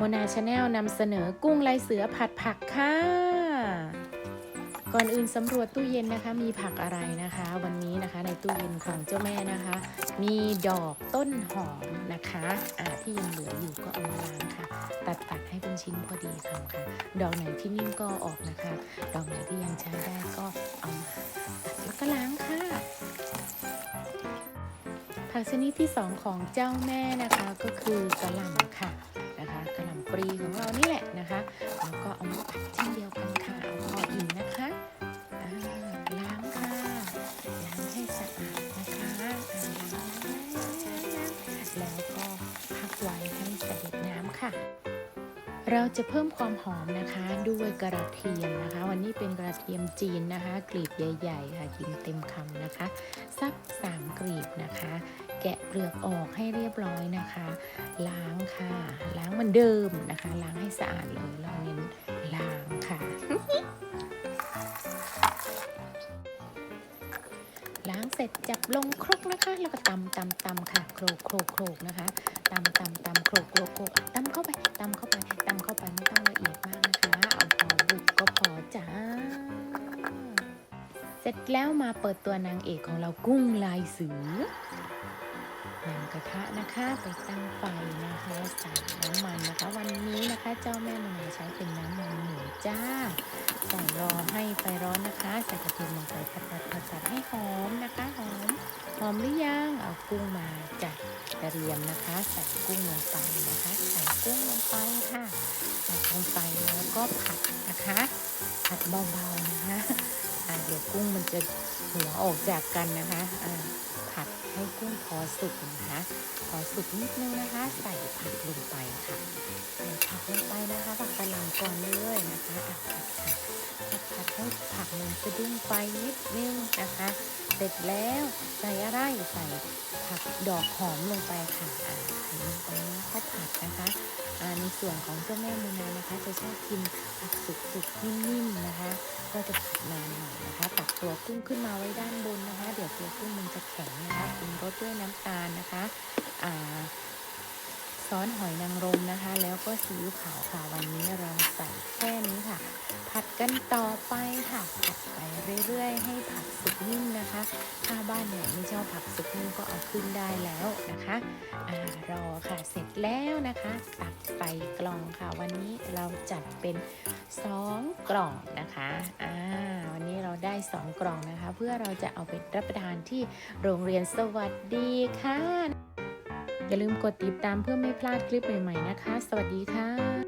โมนาชาแนลนำเสนอกุ้งลายเสือผัดผักค่ะ ก่อนอื่นสำรวจตู้เย็นนะคะ มีผักอะไรนะคะ วันนี้นะคะในตู้เย็นของเจ้าแม่นะคะ มีดอกต้นหอมนะคะอ่าที่ยังเหลืออยู่ก็เอามาล้างค่ะ ตัดตัดให้เป็นชิ้นพอดีคำค่ะ ดอกไหนที่นิ่มก็อออกนะคะ ดอกไหนที่ยังใช้ได้ก็เอามาตัดแล้วก็ล้างค่ะผักชนิดที่ 2 ของเจ้าแม่นะคะก็คือกระหล่ำ ปรีของเรานี่แหละนะคะแล้วก็เอามาผัดเช่นเดียวกันค่ะเอาพออิ่มนะคะล้างค่ะล้างให้สะอาดนะคะล้างแล้วก็พักไว้ให้เสด็จน้ำค่ะ เราจะเพิ่มความหอมนะคะด้วยกระเทียมนะคะ วันนี้เป็นกระเทียมจีนนะคะกลีบใหญ่ ๆ ค่ะกินเต็มคำนะคะ สักสามกลีบนะคะ แกะเปลือกออกให้เรียบร้อยนะคะ ล้างค่ะ ล้างเหมือนเดิมนะคะ ล้างให้สะอาดเลยเราเน้นล้างค่ะ ล้างเสร็จจับลงครกนะคะ แล้วก็ตำตำตำค่ะโครกโครกโครกนะคะตำตำตำโครกโครกโครกตำเข้าไปตำเข้าไปตำเข้าไปไม่ต้องละเอียดมากนะคะเอาพอบุกก็พอจ้าเสร็จแล้วมาเปิดตัวนางเอกของเรากุ้งลายเสือ นำกระทะนะคะไปตั้งไฟนะคะใส่น้ำมันนะคะ วันนี้นะคะเจ้าแม่มนาใช้เป็นน้ำมันหมูจ้าใส่รอให้ไฟร้อนนะคะ ใส่กระเทียมลงไปผัดผัดผัดผัดให้หอมนะคะหอมหอมหรือยังเอากุ้งมาจัดกระเทียมนะคะ ใส่กุ้งลงไปนะคะ ใส่กุ้งลงไปค่ะใส่ลงไปแล้วก็ผัดนะคะ ผัดเบาๆนะคะอ่าเดี๋ยวกุ้งมันจะหัวออกจากกันนะคะอ่าผัด ให้กุ้งพอสุกนะคะพอสุกนิดนึงนะคะ ใส่ผักลงไปค่ะใส่ผักลงไปนะคะผักกระหล่ำก่อนเลยนะคะอะผัดค่ะผัดผัดให้ผักมันสะดุ้งไปนิดนึงนะคะ เสร็จแล้วใส่อะไรใส่ผักดอกหอมลงไปค่ะอ่าใส่ลงไปแล้วก็ผัดนะคะ ในส่วนของเจ้าแม่มูนานะคะ จะชอบกินผักสุกๆนิ่มๆนะคะ ก็จะผัดนานหน่อยนะคะตักตัวกุ้งขึ้นมาไว้ด้านบนนะคะ เดี๋ยวตัวกุ้งมันจะแข็งนะคะปรุงรสด้วยน้ำตาลนะคะอ่าซอสหอยนางรมนะคะ แล้วก็ซีอิ๊วขาวค่ะวันนี้เราใส่แค่นี้ค่ะ ผัดกันต่อไปค่ะผัดไปเรื่อยๆ ให้ผักสุกนิ่มนะคะานไหนไม่ชอบผักสุกนิ่มก็เอาขึ้นได้แล้วนะคะอารอค่ะเสร็จแล้วนะคะตักใส่กล่องค่ะวันนี้เราจัดเป็นสองกล่องนะคะอ่าวันนี้เราได้สองกล่องนะคะ เพื่อเราจะเอาไปรับประทานที่โรงเรียนสวัสดีค่ะอย่าลืมกดติดตามเพื่อไม่พลาดคลิปใหม่ๆนะคะ สวัสดีค่ะ